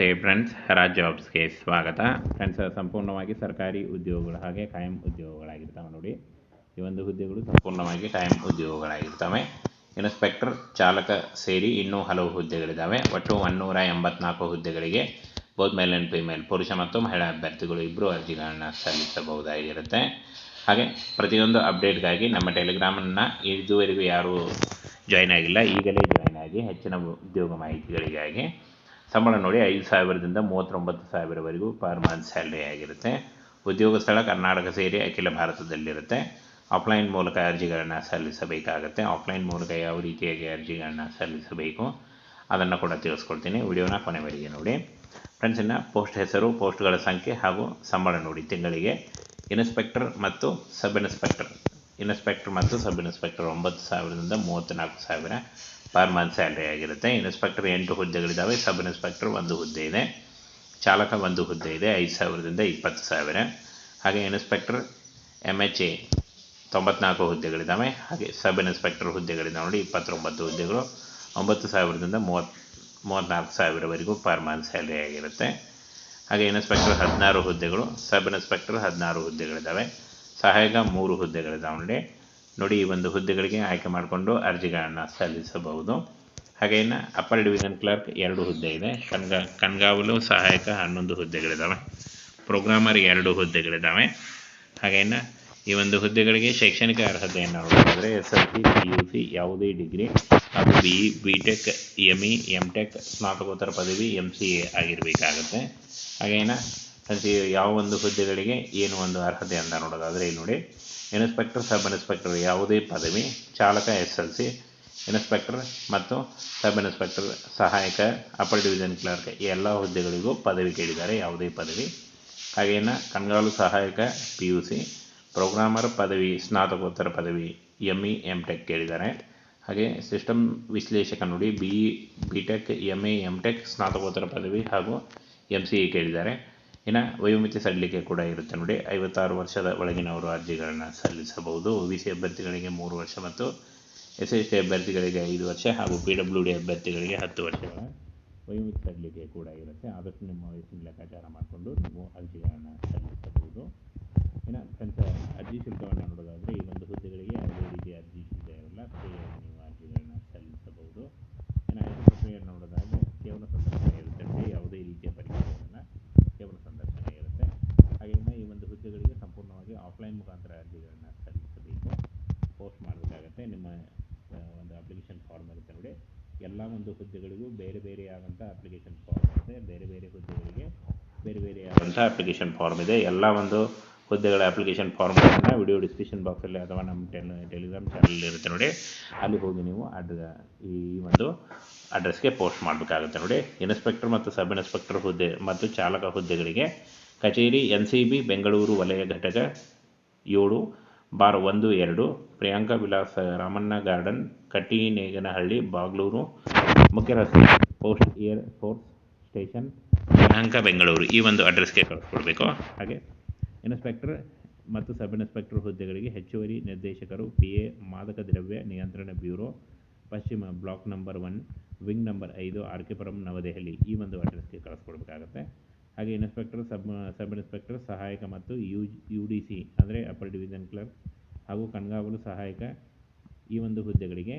ನಮಸ್ತೆ ಫ್ರೆಂಡ್ಸ್ ರಾಜ್ ಜಾಬ್ಸ್ಗೆ ಸ್ವಾಗತ. ಫ್ರೆಂಡ್ಸ್ ಸಂಪೂರ್ಣವಾಗಿ ಸರ್ಕಾರಿ ಉದ್ಯೋಗಗಳು ಹಾಗೆ ಕಾಯಂ ಉದ್ಯೋಗಗಳಾಗಿರ್ತವೆ ನೋಡಿ. ಈ ಒಂದು ಹುದ್ದೆಗಳು ಸಂಪೂರ್ಣವಾಗಿ ಕಾಯಂ ಉದ್ಯೋಗಗಳಾಗಿರ್ತವೆ. ಇನ್ಸ್ಪೆಕ್ಟರ್, ಚಾಲಕ ಸೇರಿ ಇನ್ನೂ ಹಲವು ಹುದ್ದೆಗಳಿದ್ದಾವೆ ಒಟ್ಟು ಒನ್ನೂರ ಎಂಬತ್ನಾಲ್ಕು ಹುದ್ದೆಗಳಿಗೆ ಬೋತ್ ಮೇಲ್ ಆ್ಯಂಡ್ ಫಿಮೇಲ್, ಪುರುಷ ಮತ್ತು ಮಹಿಳಾ ಅಭ್ಯರ್ಥಿಗಳು ಇಬ್ಬರು ಅರ್ಜಿಗಳನ್ನು ಸಲ್ಲಿಸಬಹುದಾಗಿರುತ್ತೆ. ಹಾಗೆ ಪ್ರತಿಯೊಂದು ಅಪ್ಡೇಟ್ಗಾಗಿ ನಮ್ಮ ಟೆಲಿಗ್ರಾಮನ್ನು ಇದುವರೆಗೂ ಯಾರೂ ಜಾಯ್ನ್ ಆಗಿಲ್ಲ, ಈಗಲೇ ಜಾಯ್ನ್ ಆಗಿ ಹೆಚ್ಚಿನ ಉದ್ಯೋಗ ಮಾಹಿತಿಗಳಿಗಾಗಿ. ಸಂಬಳ ನೋಡಿ ಐದು ಸಾವಿರದಿಂದ ಮೂವತ್ತೊಂಬತ್ತು ಸಾವಿರವರೆಗೂ ಪರ್ ಮಂತ್ ಸ್ಯಾಲ್ರಿ ಆಗಿರುತ್ತೆ. ಉದ್ಯೋಗ ಸ್ಥಳ ಕರ್ನಾಟಕ ಸೇರಿ ಅಖಿಲ ಭಾರತದಲ್ಲಿರುತ್ತೆ. ಆಫ್ಲೈನ್ ಮೂಲಕ ಅರ್ಜಿಗಳನ್ನು ಸಲ್ಲಿಸಬೇಕಾಗತ್ತೆ. ಆಫ್ಲೈನ್ ಮೂಲಕ ಯಾವ ರೀತಿಯಾಗಿ ಅರ್ಜಿಗಳನ್ನು ಸಲ್ಲಿಸಬೇಕು ಅದನ್ನು ಕೂಡ ತಿಳಿಸ್ಕೊಡ್ತೀನಿ. ವಿಡಿಯೋನ ಕೊನೆವರೆಗೆ ನೋಡಿ. ಫ್ರೆಂಡ್ಸಿನ ಪೋಸ್ಟ್ ಹೆಸರು, ಪೋಸ್ಟ್ಗಳ ಸಂಖ್ಯೆ ಹಾಗೂ ಸಂಬಳ ನೋಡಿ. ತಿಂಗಳಿಗೆ ಇನ್ಸ್ಪೆಕ್ಟರ್ ಮತ್ತು ಸಬ್ ಇನ್ಸ್ಪೆಕ್ಟರ್. ಇನ್ಸ್ಪೆಕ್ಟರ್ ಮತ್ತು ಸಬ್ ಇನ್ಸ್ಪೆಕ್ಟರ್ ಒಂಬತ್ತು ಸಾವಿರದಿಂದ ಮೂವತ್ತ್ನಾಲ್ಕು ಸಾವಿರ. ಪರ್ ಮಂತ್ ಸ್ಯಾಲ್ರಿ ಆಗಿರುತ್ತೆ. ಇನ್ಸ್ಪೆಕ್ಟರ್ ಎಂಟು ಹುದ್ದೆಗಳಿದ್ದಾವೆ ಸಬ್ ಇನ್ಸ್ಪೆಕ್ಟರ್ ಒಂದು ಹುದ್ದೆ ಇದೆ. ಚಾಲಕ ಒಂದು ಹುದ್ದೆ ಇದೆ. ಐದು ಸಾವಿರದಿಂದ ಇಪ್ಪತ್ತು ಸಾವಿರ. ಹಾಗೆ ಇನ್ಸ್ಪೆಕ್ಟರ್ ಎಂ ಎಚ್ ಎ ತೊಂಬತ್ನಾಲ್ಕು ಹುದ್ದೆಗಳಿದ್ದಾವೆ ಹಾಗೆ ಸಬ್ ಇನ್ಸ್ಪೆಕ್ಟರ್ ಹುದ್ದೆಗಳಿದ್ದಾವೆ ನೋಡಿ ಇಪ್ಪತ್ತೊಂಬತ್ತು ಹುದ್ದೆಗಳು. ಒಂಬತ್ತು ಸಾವಿರದಿಂದ ಮೂವತ್ತು ಮೂವತ್ತ್ನಾಲ್ಕು ಸಾವಿರವರೆಗೂ ಪರ್ ಮಂತ್ ಸ್ಯಾಲ್ರಿ ಆಗಿರುತ್ತೆ. ಹಾಗೆ ಇನ್ಸ್ಪೆಕ್ಟರ್ ಹದಿನಾರು ಹುದ್ದೆಗಳು. ಸಬ್ ಇನ್ಸ್ಪೆಕ್ಟರ್ ಹದಿನಾರು ಹುದ್ದೆಗಳಿದ್ದಾವೆ ಸಹಾಯಕ ಮೂರು ಹುದ್ದೆಗಳಿದ್ದಾವೆ ನೋಡಿ. ನೋಡಿ ಈ ಒಂದು ಹುದ್ದೆಗಳಿಗೆ ಆಯ್ಕೆ ಮಾಡಿಕೊಂಡು ಅರ್ಜಿಗಳನ್ನು ಸಲ್ಲಿಸಬಹುದು. ಹಾಗೆ ಅಪ್ಪರ್ ಡಿವಿಷನ್ ಕ್ಲರ್ಕ್ ಎರಡು ಹುದ್ದೆ ಇದೆ. ಕಣ್ಗಾ, ಕಣ್ಗಾವಲು, ಸಹಾಯಕ ಹನ್ನೊಂದು ಹುದ್ದೆಗಳಿದ್ದಾವೆ ಪ್ರೋಗ್ರಾಮರ್ ಎರಡು ಹುದ್ದೆಗಳಿದ್ದಾವೆ ಹಾಗೆ ಈ ಒಂದು ಹುದ್ದೆಗಳಿಗೆ ಶೈಕ್ಷಣಿಕ ಅರ್ಹತೆಯನ್ನು ನೋಡೋದಾದರೆ S L C P U C ಯಾವುದೇ ಡಿಗ್ರಿ, ಅದು B E B tech M E M tech ಸ್ನಾತಕೋತ್ತರ ಪದವಿ ಎಂ ಸಿ ಎ ಆಗಿರಬೇಕಾಗತ್ತೆ. ಹಾಗೆ ಪ್ರತಿ ಯಾವ ಒಂದು ಹುದ್ದೆಗಳಿಗೆ ಏನು ಒಂದು ಅರ್ಹತೆ ಅಂತ ನೋಡೋದಾದರೆ ಇಲ್ಲಿ ನೋಡಿ ಇನ್ಸ್ಪೆಕ್ಟರ್ ಸಬ್ ಇನ್ಸ್ಪೆಕ್ಟರ್ ಯಾವುದೇ ಪದವಿ, ಚಾಲಕ ಎಸ್ ಎಲ್ ಸಿ ಇನ್ಸ್ಪೆಕ್ಟರ್ ಮತ್ತು ಸಬ್ ಇನ್ಸ್ಪೆಕ್ಟರ್ ಸಹಾಯಕ ಅಪರ್ ಡಿವಿಷನ್ ಕ್ಲರ್ಕ್ ಎಲ್ಲ ಹುದ್ದೆಗಳಿಗೂ ಪದವಿ ಕೇಳಿದ್ದಾರೆ ಯಾವುದೇ ಪದವಿ. ಹಾಗೇನ ಕಣ್ಗಾಲು ಸಹಾಯಕ ಪಿ ಯು ಸಿ ಪ್ರೋಗ್ರಾಮರ್ ಪದವಿ, ಸ್ನಾತಕೋತ್ತರ ಪದವಿ ಎಂ ಇ ಎಂ ಟೆಕ್ ಕೇಳಿದ್ದಾರೆ. ಹಾಗೆ ಸಿಸ್ಟಮ್ ವಿಶ್ಲೇಷಕ ನೋಡಿ B E B tech M A M tech ಸ್ನಾತಕೋತ್ತರ ಪದವಿ ಹಾಗೂ ಎಂ ಸಿ ಇ ಕೇಳಿದ್ದಾರೆ. ಇನ್ನು ವಯೋಮಿತಿ ಸಡಿಲಿಕೆ ಕೂಡ ಇರುತ್ತೆ ನೋಡಿ. ಐವತ್ತಾರು ವರ್ಷದ ಒಳಗಿನವರು ಅರ್ಜಿಗಳನ್ನು ಸಲ್ಲಿಸಬಹುದು. ಒ ಬಿ ಸಿ ಅಭ್ಯರ್ಥಿಗಳಿಗೆ ಮೂರು ವರ್ಷ ಮತ್ತು ಎಸ್ ಎಸ್ ಟಿ ಅಭ್ಯರ್ಥಿಗಳಿಗೆ ಐದು ವರ್ಷ ಹಾಗೂ ಪಿ ಡಬ್ಲ್ಯೂ ಡಿ ಅಭ್ಯರ್ಥಿಗಳಿಗೆ ಹತ್ತು ವರ್ಷಗಳ ವಯೋಮಿತಿ ಸಡಿಲಿಕೆ ಕೂಡ ಇರುತ್ತೆ. ಆದಷ್ಟು ನಿಮ್ಮ ವಯಸ್ಸಿನ ಲೆಕ್ಕಾಚಾರ ಮಾಡಿಕೊಂಡು ನೀವು ಅರ್ಜಿಗಳನ್ನು ಸಲ್ಲಿಸಬಹುದು. ಇನ್ನು ಅರ್ಜಿ ಶುಲ್ಕವನ್ನು ನೋಡೋದಾದರೆ ಈ ಒಂದು ಹುದ್ದೆಗಳಿಗೆ ಯಾವುದೇ ರೀತಿಯ ಅರ್ಜಿ ಶುಲ್ಕ ಇರಲ್ಲ ಫ್ರೀಯಾಗಿ ನೀವು ಅರ್ಜಿಗಳನ್ನು ಸಲ್ಲಿಸಬಹುದು ಇನ್ನು ಆಯ್ಕೆ ಪ್ರಕ್ರಿಯೆ ನೋಡೋದಾದರೆ ಕೇವಲ ಸಂದರ್ಶನ ಇರುತ್ತೆ ನೋಡಿ ಯಾವುದೇ ರೀತಿಯ ಪರೀಕ್ಷೆ ಇರಲ್ಲ ಕೇವಲ ಸಂದರ್ಶನ ಇರುತ್ತೆ ಹಾಗೆಯಿಂದ ಈ ಒಂದು ಹುದ್ದೆಗಳಿಗೆ ಸಂಪೂರ್ಣವಾಗಿ ಆಫ್ಲೈನ್ ಮುಖಾಂತರ ಅರ್ಜಿಗಳನ್ನು ಸಲ್ಲಿಸಬೇಕು ಪೋಸ್ಟ್ ಮಾಡಬೇಕಾಗತ್ತೆ ನಿಮ್ಮ ಒಂದು ಅಪ್ಲಿಕೇಶನ್ ಫಾರ್ಮ್ ಇರುತ್ತೆ ನೋಡಿ. ಎಲ್ಲ ಒಂದು ಹುದ್ದೆಗಳಿಗೂ ಬೇರೆ ಬೇರೆ ಆದಂಥ ಅಪ್ಲಿಕೇಶನ್ ಫಾರ್ಮ್ ಇದೆ. ಬೇರೆ ಬೇರೆ ಹುದ್ದೆಗಳಿಗೆ ಬೇರೆ ಬೇರೆ ಆದಂಥ ಅಪ್ಲಿಕೇಶನ್ ಫಾರ್ಮ್ ಇದೆ. ಎಲ್ಲ ಒಂದು ಹುದ್ದೆಗಳ ಅಪ್ಲಿಕೇಶನ್ ಫಾರ್ಮ್ಗಳನ್ನು ವಿಡಿಯೋ ಡಿಸ್ಕ್ರಿಪ್ಷನ್ ಬಾಕ್ಸಲ್ಲಿ ಅಥವಾ ನಮ್ಮ ಟೆಲ್ ಟೆಲಿಗ್ರಾಮ್ ಚಾನಲ್ ಇರುತ್ತೆ ನೋಡಿ. ಅಲ್ಲಿ ಹೋಗಿ ನೀವು ಅಡ್ ಈ ಒಂದು ಅಡ್ರೆಸ್ಗೆ ಪೋಸ್ಟ್ ಮಾಡಬೇಕಾಗುತ್ತೆ ನೋಡಿ. ಇನ್ಸ್ಪೆಕ್ಟರ್ ಮತ್ತು ಸಬ್ ಇನ್ಸ್ಪೆಕ್ಟರ್ ಹುದ್ದೆ ಮತ್ತು ಚಾಲಕ ಹುದ್ದೆಗಳಿಗೆ ಕಚೇರಿ ಎನ್ ಸಿ ಬಿ, ಬೆಂಗಳೂರು ವಲಯ ಘಟಕ ಏಳು, ಬಾರ್ ಒಂದು, ಎರಡು ಪ್ರಿಯಾಂಕಾ ವಿಲಾಸ ರಾಮಣ್ಣ ಗಾರ್ಡನ್, ಕಟ್ಟಿನೇಗನಹಳ್ಳಿ, ಬಾಗ್ಲೂರು ಮುಖ್ಯ ರಸ್ತೆ post air force station, Priyanka, Bengaluru. ಈ ಒಂದು ಅಡ್ರೆಸ್ಗೆ ಕಳಿಸ್ಕೊಡ್ಬೇಕು. ಹಾಗೆ ಇನ್ಸ್ಪೆಕ್ಟರ್ ಮತ್ತು ಸಬ್ ಇನ್ಸ್ಪೆಕ್ಟರ್ ಹುದ್ದೆಗಳಿಗೆ ಹೆಚ್ಚುವರಿ ನಿರ್ದೇಶಕರು ಪಿ ಎ ಮಾದಕ ದ್ರವ್ಯ ನಿಯಂತ್ರಣ ಬ್ಯೂರೋ, ಪಶ್ಚಿಮ block number one, wing number ಐದು ಆರ್ ಕೆ ಪುರಂ ನವದೆಹಲಿ ಈ ಒಂದು ಅಡ್ರೆಸ್ಗೆ ಕಳಿಸ್ಕೊಡ್ಬೇಕಾಗತ್ತೆ. ಹಾಗೆ ಇನ್ಸ್ಪೆಕ್ಟರ್, ಸಬ್ ಸಬ್ ಇನ್ಸ್ಪೆಕ್ಟರ್, ಸಹಾಯಕ ಮತ್ತು ಯು ಯು ಡಿ ಸಿ, ಅಂದರೆ ಅಪರ್ ಡಿವಿಷನ್ ಕ್ಲರ್ಕ್ ಹಾಗೂ ಕಣ್ಗಾವಲು ಸಹಾಯಕ ಈ ಒಂದು ಹುದ್ದೆಗಳಿಗೆ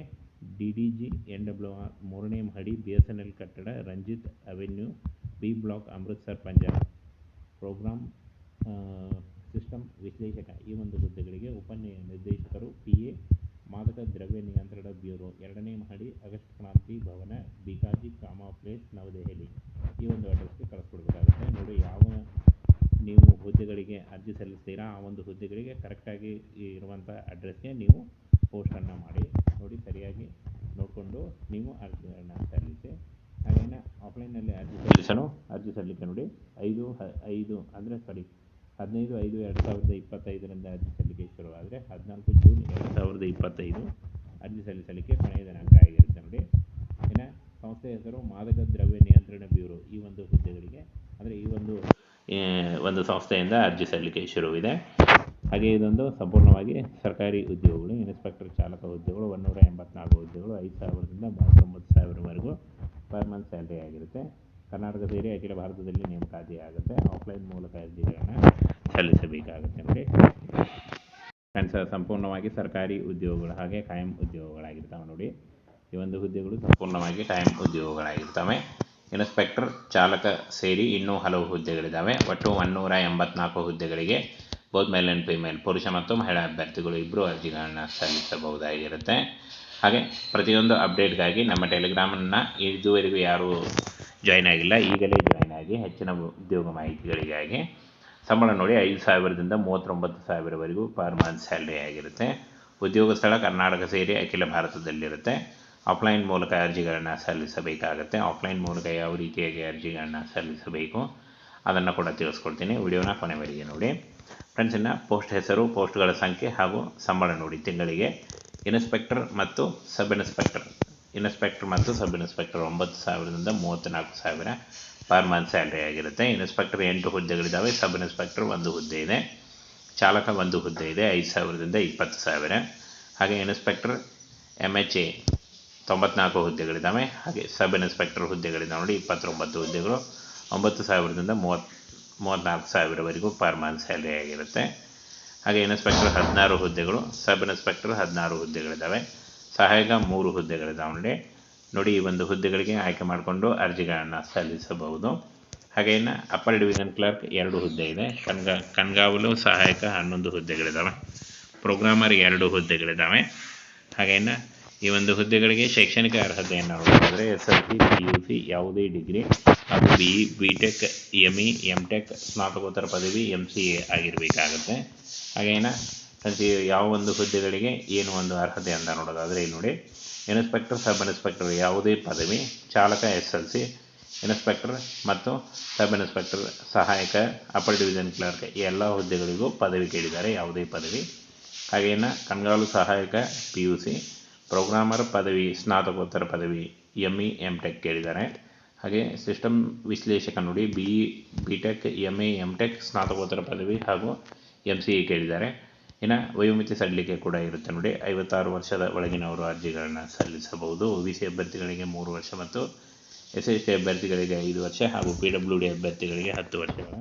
D D G, N W R, ಮೂರನೇ ಮಹಡಿ, ಬಿ ಎಸ್ ಎನ್ ಎಲ್ ಕಟ್ಟಡ, Ranjit avenue, B block Amritsar Punjab. Programme system ವಿಶ್ಲೇಷಕ ಈ ಒಂದು ಹುದ್ದೆಗಳಿಗೆ ಉಪ ನಿರ್ದೇಶಕರು ಪಿ ಎ ಮಾದಕ ದ್ರವ್ಯ ನಿಯಂತ್ರಣ ಬ್ಯೂರೋ, ಎರಡನೇ ಮಹಡಿ ಆಗಸ್ಟ್ ಕ್ರಾಂತಿ ಭವನ ಬಿಕಾಜಿ ಕಾಮಾ ಪ್ಲೇಸ್, ನವದೆಹಲಿ. ಈ ಒಂದು ಅಡ್ರೆಸ್ಗೆ ಕಳಿಸ್ಕೊಡ್ಬೇಕಾಗುತ್ತೆ. ನೋಡಿ, ಯಾವ ನೀವು ಹುದ್ದೆಗಳಿಗೆ ಅರ್ಜಿ ಸಲ್ಲಿಸ್ತೀರಾ? ಆ ಒಂದು ಹುದ್ದೆಗಳಿಗೆ ಕರೆಕ್ಟಾಗಿ ಇರುವಂಥ ಅಡ್ರೆಸ್ಗೆ ನೀವು ಪೋಸ್ಟನ್ನು ಮಾಡಿ, ನೋಡಿ ಸರಿಯಾಗಿ ನೋಡಿಕೊಂಡು ನೀವು ಅರ್ಜಿಗಳನ್ನು ಸಲ್ಲಿಸಿ, ಹಾಗೇನೆ ಆಫ್ಲೈನಲ್ಲಿ ಅರ್ಜಿ ಸಲ್ಲಿಸಲು ಅರ್ಜಿ ಸಲ್ಲಿಕೆ ನೋಡಿ, ಐದು ಹ- ಐದು ಅಂದರೆ ಸಾರಿ ಹದಿನೈದು, ಐದು ಎರಡು ಸಾವಿರದ ಇಪ್ಪತ್ತೈದರಿಂದ ಅರ್ಜಿ ಸಲ್ಲಿಕೆ ಶುರುವಾದರೆ ಹದಿನಾಲ್ಕು ಜೂನ್ ಎರಡು ಸಾವಿರದ ಇಪ್ಪತ್ತೈದು ಅರ್ಜಿ ಸಲ್ಲಿಸಲಿಕ್ಕೆ ಕೊನೆಯ ದಿನಾಂಕ ಆಗಿರುತ್ತೆ ನೋಡಿ. ಇನ್ನು ಸಂಸ್ಥೆ ಹೆಸರು ಮಾದಕ ದ್ರವ್ಯ ನಿಯಂತ್ರಣ ಬ್ಯೂರೋ ಈ ಒಂದು ಹುದ್ದೆಗಳಿಗೆ, ಅಂದರೆ ಈ ಒಂದು ಒಂದು ಸಂಸ್ಥೆಯಿಂದ ಅರ್ಜಿ ಸಲ್ಲಿಕೆ ಶುರುವಿದೆ. ಹಾಗೆ ಇದೊಂದು ಸಂಪೂರ್ಣವಾಗಿ ಸರ್ಕಾರಿ ಉದ್ಯೋಗಗಳು ಇನ್ಸ್ಪೆಕ್ಟರ್ ಚಾಲಕ ಹುದ್ದೆಗಳು ಒಂದುನೂರ ಎಂಬತ್ನಾಲ್ಕು ಹುದ್ದೆಗಳು ಐದು ಸಾವಿರದಿಂದ ಮೂವತ್ತೊಂಬತ್ತು ಸಾವಿರವರೆಗೂ ಪರ್ ಮಂತ್ ಸ್ಯಾಲ್ರಿ ಆಗಿರುತ್ತೆ. ಕರ್ನಾಟಕ ಸೇರಿ ಅಖಿಲ ಭಾರತದಲ್ಲಿ ನೇಮಕಾತಿ ಆಗುತ್ತೆ ಆಫ್ಲೈನ್ ಮೂಲಕ ಅರ್ಜಿಗಳನ್ನು ಸಲ್ಲಿಸಬೇಕಾಗುತ್ತೆ ನೋಡಿ. ಫ್ರೆಂಡ್ಸ್ ಸಂಪೂರ್ಣವಾಗಿ ಸರ್ಕಾರಿ ಉದ್ಯೋಗಗಳು, ಹಾಗೆ ಕಾಯಂ ಉದ್ಯೋಗಗಳಾಗಿರ್ತವೆ ನೋಡಿ. ಈ ಒಂದು ಹುದ್ದೆಗಳು ಸಂಪೂರ್ಣವಾಗಿ ಕಾಯಂ ಉದ್ಯೋಗಗಳಾಗಿರ್ತವೆ. ಇನ್ಸ್ಪೆಕ್ಟರ್ ಚಾಲಕ ಸೇರಿ ಇನ್ನೂ ಹಲವು ಹುದ್ದೆಗಳಿದ್ದಾವೆ. ಒಟ್ಟು ಒನ್ನೂರ ಎಂಬತ್ನಾಲ್ಕು ಹುದ್ದೆಗಳಿಗೆ ಬೋತ್ ಮೇಲ್ ಆ್ಯಂಡ್ ಫಿಮೇಲ್ ಪುರುಷ ಮತ್ತು ಮಹಿಳಾ ಅಭ್ಯರ್ಥಿಗಳು ಇಬ್ಬರು ಅರ್ಜಿಗಳನ್ನು ಸಲ್ಲಿಸಬಹುದಾಗಿರುತ್ತೆ. ಹಾಗೆ ಪ್ರತಿಯೊಂದು ಅಪ್ಡೇಟ್ಗಾಗಿ ನಮ್ಮ ಟೆಲಿಗ್ರಾಮನ್ನು ಇದುವರೆಗೂ ಯಾರೂ ಜಾಯ್ನ್ ಆಗಿಲ್ಲ, ಈಗಲೇ ಜಾಯ್ನ್ ಆಗಿ ಹೆಚ್ಚಿನ ಉದ್ಯೋಗ ಮಾಹಿತಿಗಳಿಗಾಗಿ ಸಂಬಳ ನೋಡಿ ಐದು ಸಾವಿರದಿಂದ ಮೂವತ್ತೊಂಬತ್ತು ಸಾವಿರವರೆಗೂ ಪರ್ ಮಂತ್ ಸ್ಯಾಲ್ರಿ ಆಗಿರುತ್ತೆ. ಉದ್ಯೋಗ ಸ್ಥಳ ಕರ್ನಾಟಕ ಸೇರಿ ಅಖಿಲ ಭಾರತದಲ್ಲಿರುತ್ತೆ. ಆಫ್ಲೈನ್ ಮೂಲಕ ಅರ್ಜಿಗಳನ್ನು ಸಲ್ಲಿಸಬೇಕಾಗತ್ತೆ. ಆಫ್ಲೈನ್ ಮೂಲಕ ಯಾವ ರೀತಿಯಾಗಿ ಅರ್ಜಿಗಳನ್ನು ಸಲ್ಲಿಸಬೇಕು ಅದನ್ನು ಕೂಡ ತಿಳಿಸ್ಕೊಡ್ತೀನಿ. ವಿಡಿಯೋನ ಕೊನೆವರೆಗೆ ನೋಡಿ. ಫ್ರೆಂಡ್ಸ್ ಇನ್ನು ಪೋಸ್ಟ್ ಹೆಸರು ಪೋಸ್ಟ್ಗಳ ಸಂಖ್ಯೆ ಹಾಗೂ ಸಂಬಳ ನೋಡಿ. ತಿಂಗಳಿಗೆ ಇನ್ಸ್ಪೆಕ್ಟರ್ ಮತ್ತು ಸಬ್ ಇನ್ಸ್ಪೆಕ್ಟರ್ ಇನ್ಸ್ಪೆಕ್ಟರ್ ಮತ್ತು ಸಬ್ ಇನ್ಸ್ಪೆಕ್ಟರ್ ಒಂಬತ್ತು ಸಾವಿರದಿಂದ ಮೂವತ್ತ್ನಾಲ್ಕು ಸಾವಿರ ಪರ್ ಮಂತ್ ಸ್ಯಾಲ್ರಿ ಆಗಿರುತ್ತೆ. ಇನ್ಸ್ಪೆಕ್ಟರ್ ಎಂಟು ಹುದ್ದೆಗಳಿದ್ದಾವೆ. ಸಬ್ ಇನ್ಸ್ಪೆಕ್ಟರ್ ಒಂದು ಹುದ್ದೆ ಇದೆ. ಚಾಲಕ ಒಂದು ಹುದ್ದೆ ಇದೆ. ಐದು ಸಾವಿರದಿಂದ ಇಪ್ಪತ್ತು ಸಾವಿರ. ಹಾಗೆ ಇನ್ಸ್ಪೆಕ್ಟರ್ ಎಂ ಎಚ್ ಎ ತೊಂಬತ್ನಾಲ್ಕು ಹುದ್ದೆಗಳಿದ್ದಾವೆ. ಹಾಗೆ ಸಬ್ ಇನ್ಸ್ಪೆಕ್ಟರ್ ಹುದ್ದೆಗಳಿದ್ದಾವೆ ನೋಡಿ ಇಪ್ಪತ್ತೊಂಬತ್ತು ಹುದ್ದೆಗಳು. ಒಂಬತ್ತು ಸಾವಿರದಿಂದ ಮೂವತ್ತು ಮೂವತ್ತ್ನಾಲ್ಕು ಸಾವಿರವರೆಗೂ ಪರ್ ಮಂತ್ ಸ್ಯಾಲ್ರಿ ಆಗಿರುತ್ತೆ. ಹಾಗೆ ಇನ್ಸ್ಪೆಕ್ಟರ್ ಹದಿನಾರು ಹುದ್ದೆಗಳು, ಸಬ್ ಇನ್ಸ್ಪೆಕ್ಟರ್ ಹದಿನಾರು ಹುದ್ದೆಗಳಿದ್ದಾವೆ. ಸಹಾಯಕ ಮೂರು ಹುದ್ದೆಗಳಿದ್ದಾವೆ ನೋಡಿ. ನೋಡಿ ಈ ಒಂದು ಹುದ್ದೆಗಳಿಗೆ ಆಯ್ಕೆ ಮಾಡಿಕೊಂಡು ಅರ್ಜಿಗಳನ್ನು ಸಲ್ಲಿಸಬಹುದು. ಹಾಗೆ ಅಪ್ಪರ್ ಡಿವಿಷನ್ ಕ್ಲರ್ಕ್ ಎರಡು ಹುದ್ದೆ ಇದೆ. ಕಣ್ಗಾ ಕಣ್ಗಾವಲು ಸಹಾಯಕ ಹನ್ನೊಂದು ಹುದ್ದೆಗಳಿದ್ದಾವೆ. ಪ್ರೋಗ್ರಾಮರ್ ಎರಡು ಹುದ್ದೆಗಳಿದ್ದಾವೆ. ಹಾಗೆ ಈ ಒಂದು ಹುದ್ದೆಗಳಿಗೆ ಶೈಕ್ಷಣಿಕ ಅರ್ಹತೆಯನ್ನು ನೋಡೋದಾದರೆ S L C P U C ಯಾವುದೇ ಡಿಗ್ರಿ ಹಾಗೂ B E B tech M E M tech ಸ್ನಾತಕೋತ್ತರ ಪದವಿ ಎಂ ಸಿ ಎ ಆಗಿರಬೇಕಾಗುತ್ತೆ. ಹಾಗೇನ ಯಾವ ಒಂದು ಹುದ್ದೆಗಳಿಗೆ ಏನು ಒಂದು ಅರ್ಹತೆ ಅಂತ ನೋಡೋದಾದರೆ ನೋಡಿ, ಇನ್ಸ್ಪೆಕ್ಟರ್, ಸಬ್ ಇನ್ಸ್ಪೆಕ್ಟರ್ ಯಾವುದೇ ಪದವಿ, ಚಾಲಕ, ಎಸ್ ಎಲ್ ಸಿ, ಇನ್ಸ್ಪೆಕ್ಟರ್ ಮತ್ತು ಸಬ್ ಇನ್ಸ್ಪೆಕ್ಟರ್, ಸಹಾಯಕ, ಅಪರ್ ಡಿವಿಷನ್ ಕ್ಲರ್ಕ್ ಎಲ್ಲ ಹುದ್ದೆಗಳಿಗೂ ಪದವಿ ಕೇಳಿದ್ದಾರೆ ಯಾವುದೇ ಪದವಿ. ಹಾಗೇನ ಕಣ್ಗಾಲು ಸಹಾಯಕ, ಪಿ ಯು ಸಿ ಪ್ರೋಗ್ರಾಮರ್ ಪದವಿ, ಸ್ನಾತಕೋತ್ತರ ಪದವಿ ಎಂ ಇ ಎಂ ಟೆಕ್ ಕೇಳಿದ್ದಾರೆ. ಹಾಗೆ ಸಿಸ್ಟಮ್ ವಿಶ್ಲೇಷಕ ನೋಡಿ B E B tech M A M tech ಸ್ನಾತಕೋತ್ತರ ಪದವಿ ಹಾಗೂ ಎಂ ಸಿ ಇ ಕೇಳಿದ್ದಾರೆ. ಇನ್ನು ವಯೋಮಿತಿ ಸಡಿಲಿಕೆ ಕೂಡ ಇರುತ್ತೆ ನೋಡಿ. ಐವತ್ತಾರು ವರ್ಷದ ಒಳಗಿನವರು ಅರ್ಜಿಗಳನ್ನು ಸಲ್ಲಿಸಬಹುದು. ಒ ಬಿ ಸಿ ಅಭ್ಯರ್ಥಿಗಳಿಗೆ ಮೂರು ವರ್ಷ ಮತ್ತು ಎಸ್ ಎಸ್ ಟಿ ಅಭ್ಯರ್ಥಿಗಳಿಗೆ ಐದು ವರ್ಷ ಹಾಗೂ ಪಿ ಡಬ್ಲ್ಯೂ ಡಿ ಅಭ್ಯರ್ಥಿಗಳಿಗೆ ಹತ್ತು ವರ್ಷಗಳ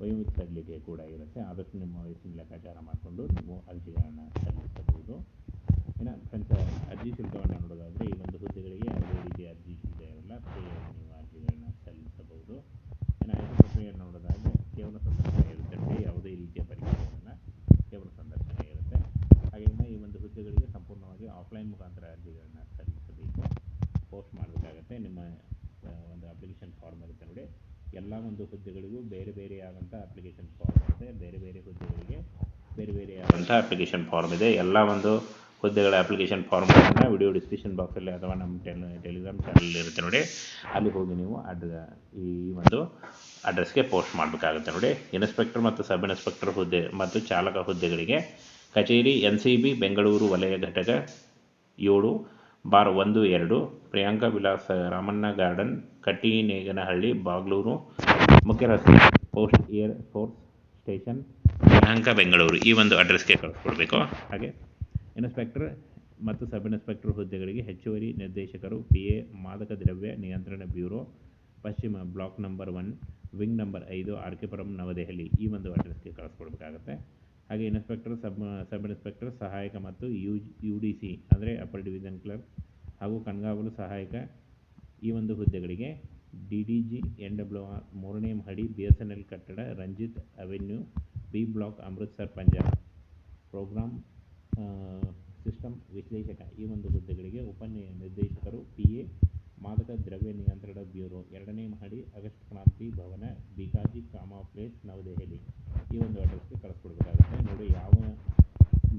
ವಯೋಮಿತಿ ಸಡಿಲಿಕೆ ಕೂಡ ಇರುತ್ತೆ. ಆದಷ್ಟು ನಿಮ್ಮ ವಯಸ್ಸಿನ ಲೆಕ್ಕಾಚಾರ ಮಾಡಿಕೊಂಡು ನೀವು ಅರ್ಜಿಗಳನ್ನು ಸಲ್ಲಿಸಬಹುದು. ಇನ್ನು ಫ್ರೆಂಡ್ಸ್ ಅರ್ಜಿ ಶುಲ್ಕವನ್ನು ನೋಡೋದಾದರೆ ಈ ಒಂದು ಹುದ್ದೆಗಳಿಗೆ ಯಾವುದೇ ರೀತಿಯ ಅರ್ಜಿ ಶುಲ್ಕ ಇರಲ್ಲ. ಫ್ರೀಯಾಗಿ ನೀವು ಅರ್ಜಿಗಳನ್ನು ಸಲ್ಲಿಸಬಹುದು. ಇನ್ನು ಆಯ್ಕೆ ಪ್ರಕ್ರಿಯೆಯನ್ನು ನೋಡೋದಾದರೆ ಕೇವಲ ಸಂದರ್ಶನ ಇರುತ್ತೆ. ಯಾವುದೇ ರೀತಿಯ ಪರೀಕ್ಷೆಗಳನ್ನು ಕೇವಲ ಸಂದರ್ಶನ ಇರುತ್ತೆ. ಹಾಗೆಯಿಂದ ಈ ಒಂದು ಹುದ್ದೆಗಳಿಗೆ ಸಂಪೂರ್ಣವಾಗಿ ಆಫ್ಲೈನ್ ಮುಖಾಂತರ ಅರ್ಜಿಗಳನ್ನು ಸಲ್ಲಿಸಬೇಕು. ಪೋಸ್ಟ್ ಮಾಡಬೇಕಾಗತ್ತೆ. ನಿಮ್ಮ ಒಂದು ಅಪ್ಲಿಕೇಶನ್ ಫಾರ್ಮ್ ಇರುತ್ತೆ ನೋಡಿ. ಎಲ್ಲ ಒಂದು ಹುದ್ದೆಗಳಿಗೂ ಬೇರೆ ಬೇರೆ ಬೇರೆಯಾದಂಥ ಅಪ್ಲಿಕೇಶನ್ ಫಾರ್ಮ್ ಇರುತ್ತೆ. ಬೇರೆ ಬೇರೆ ಹುದ್ದೆಗಳಿಗೆ ಬೇರೆ ಬೇರೆ ಬೇರೆಯಾದಂಥ ಅಪ್ಲಿಕೇಶನ್ ಫಾರ್ಮ್ ಇದೆ. ಎಲ್ಲ ಒಂದು ಹುದ್ದೆಗಳ ಅಪ್ಲಿಕೇಶನ್ ಫಾರ್ಮ್ಗಳನ್ನು ವಿಡಿಯೋ ಡಿಸ್ಕ್ರಿಪ್ಷನ್ ಬಾಕ್ಸಲ್ಲಿ ಅಥವಾ ನಮ್ಮ ಟೆಲ್ ಟೆಲಿಗ್ರಾಮ್ ಚಾನಲ್ ಇರುತ್ತೆ ನೋಡಿ. ಅಲ್ಲಿ ಹೋಗಿ ನೀವು ಅಡ್, ಈ ಒಂದು ಅಡ್ರೆಸ್ಗೆ ಪೋಸ್ಟ್ ಮಾಡಬೇಕಾಗುತ್ತೆ ನೋಡಿ. ಇನ್ಸ್ಪೆಕ್ಟರ್ ಮತ್ತು ಸಬ್ ಇನ್ಸ್ಪೆಕ್ಟರ್ ಹುದ್ದೆ ಮತ್ತು ಚಾಲಕ ಹುದ್ದೆಗಳಿಗೆ ಕಚೇರಿ ಎನ್ ಸಿ ಬಿ ಬೆಂಗಳೂರು ವಲಯ ಘಟಕ ಏಳು, ಬಾರ್ ಒಂದು, ಎರಡು, ಪ್ರಿಯಾಂಕಾ ವಿಲಾಸ, ರಾಮಣ್ಣ ಗಾರ್ಡನ್, ಕಟ್ಟಿನೇಗನಹಳ್ಳಿ, ಬಾಗ್ಲೂರು ಮುಖ್ಯ ರಸ್ತೆ post air force station Priyanka Bengaluru. ಈ ಒಂದು ಅಡ್ರೆಸ್ಗೆ ಕಳಿಸ್ಕೊಡ್ಬೇಕು. ಹಾಗೆ ಇನ್ಸ್ಪೆಕ್ಟರ್ ಮತ್ತು ಸಬ್ ಇನ್ಸ್ಪೆಕ್ಟರ್ ಹುದ್ದೆಗಳಿಗೆ ಹೆಚ್ಚುವರಿ ನಿರ್ದೇಶಕರು ಪಿ ಎ ಮಾದಕ ದ್ರವ್ಯ ನಿಯಂತ್ರಣ ಬ್ಯೂರೋ, ಪಶ್ಚಿಮ block number one, wing number ಐದು ಆರ್ ಕೆ ಪುರಂ ನವದೆಹಲಿ ಈ ಒಂದು ಅಡ್ರೆಸ್ಗೆ ಕಳಿಸ್ಕೊಡ್ಬೇಕಾಗತ್ತೆ. ಹಾಗೆ ಇನ್ಸ್ಪೆಕ್ಟರ್, ಸಬ್ ಸಬ್ ಇನ್ಸ್ಪೆಕ್ಟರ್, ಸಹಾಯಕ ಮತ್ತು ಯು ಯು ಡಿ ಸಿ ಅಂದರೆ ಅಪ್ಪರ್ ಡಿವಿಷನ್ ಕ್ಲರ್ಕ್ ಹಾಗೂ ಕಣ್ಗಾವಲು ಸಹಾಯಕ ಈ ಒಂದು ಹುದ್ದೆಗಳಿಗೆ D D G, N W R, ಮೂರನೇ ಮಹಡಿ, ಬಿ ಎಸ್ ಎನ್ ಎಲ್ ಕಟ್ಟಡ, Ranjit avenue, B block Amritsar Punjab programme system ವಿಶ್ಲೇಷಕ ಈ ಒಂದು ಹುದ್ದೆಗಳಿಗೆ ಉಪ ನಿರ್ದೇಶಕರು ಪಿ ಎ ಮಾದಕ ದ್ರವ್ಯ ನಿಯಂತ್ರಣ ಬ್ಯೂರೋ ಎರಡನೇ ಮಹಡಿ ಆಗಸ್ಟ್ ಕ್ರಾಂತಿ ಭವನ ಬಿಕಾಜಿ ಕಾಮ ಪ್ಲೇಸ್ ನವದೆಹಲಿ. ಈ ಒಂದು ಅಡ್ರೆಸ್ಗೆ ಕಳಿಸ್ಕೊಡ್ಬೇಕಾಗುತ್ತೆ. ನೋಡಿ, ಯಾವ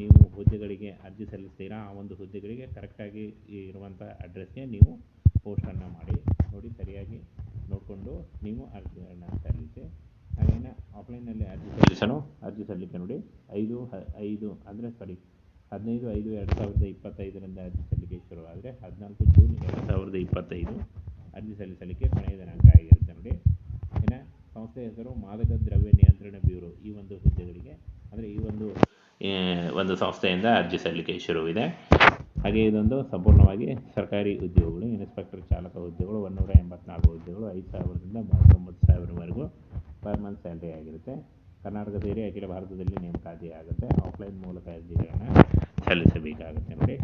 ನೀವು ಹುದ್ದೆಗಳಿಗೆ ಅರ್ಜಿ ಸಲ್ಲಿಸ್ತೀರಾ, ಆ ಒಂದು ಹುದ್ದೆಗಳಿಗೆ ಕರೆಕ್ಟಾಗಿ ಇರುವಂಥ ಅಡ್ರೆಸ್ಗೆ ನೀವು ಪೋಸ್ಟನ್ನು ಮಾಡಿ. ನೋಡಿ, ಸರಿಯಾಗಿ ನೋಡಿಕೊಂಡು ನೀವು ಅರ್ಜಿಗಳನ್ನು ಸಲ್ಲಿಸಿ ಹಾಗೇನೆ ಆಫ್ಲೈನಲ್ಲಿ ಅರ್ಜಿ ಸಲ್ಲಿಸಲು, ಅರ್ಜಿ ಸಲ್ಲಿಕೆ ನೋಡಿ, ಐದು ಐದು, ಅಂದರೆ ಸಾರಿ ಹದಿನೈದು, ಐದು, ಎರಡು ಸಾವಿರದ ಇಪ್ಪತ್ತೈದರಿಂದ ಅರ್ಜಿ ಸಲ್ಲಿಕೆ ಶುರುವಾದರೆ ಹದಿನಾಲ್ಕು ಜೂನ್ ಎರಡು ಸಾವಿರದ ಇಪ್ಪತ್ತೈದು ಅರ್ಜಿ ಸಲ್ಲಿಸಲಿಕ್ಕೆ ಕೊನೆಯ ದಿನಾಂಕ ಆಗಿರುತ್ತೆ ನೋಡಿ. ಇನ್ನು ಸಂಸ್ಥೆಯ ಹೆಸರು ಮಾದಕ ದ್ರವ್ಯ ನಿಯಂತ್ರಣ ಬ್ಯೂರೋ ಈ ಒಂದು ಹುದ್ದೆಗಳಿಗೆ, ಅಂದರೆ ಈ ಒಂದು ಒಂದು ಸಂಸ್ಥೆಯಿಂದ ಅರ್ಜಿ ಸಲ್ಲಿಕೆ ಶುರುವಿದೆ. ಹಾಗೆ ಇದೊಂದು ಸಂಪೂರ್ಣವಾಗಿ ಸರ್ಕಾರಿ ಉದ್ಯೋಗಗಳು, ಇನ್ಸ್ಪೆಕ್ಟರ್ ಚಾಲಕ ಹುದ್ದೆಗಳು ನೂರ ಎಂಬತ್ನಾಲ್ಕು ಹುದ್ದೆಗಳು ಐದು ಸಾವಿರದಿಂದ ಮೂವತ್ತೊಂಬತ್ತು ಸಾವಿರವರೆಗೂ ಪರ್ ಮಂತ್ ಸ್ಯಾಲ್ರಿ ಆಗಿರುತ್ತೆ. ಕರ್ನಾಟಕ ಸೇರಿ ಅಖಿಲ ಭಾರತದಲ್ಲಿ ನೇಮಕಾತಿ ಆಗುತ್ತೆ ಆಫ್ಲೈನ್ ಮೂಲಕ ಅರ್ಜಿಗಳನ್ನು ಸಲ್ಲಿಸಬೇಕಾಗುತ್ತೆ ನೋಡಿ.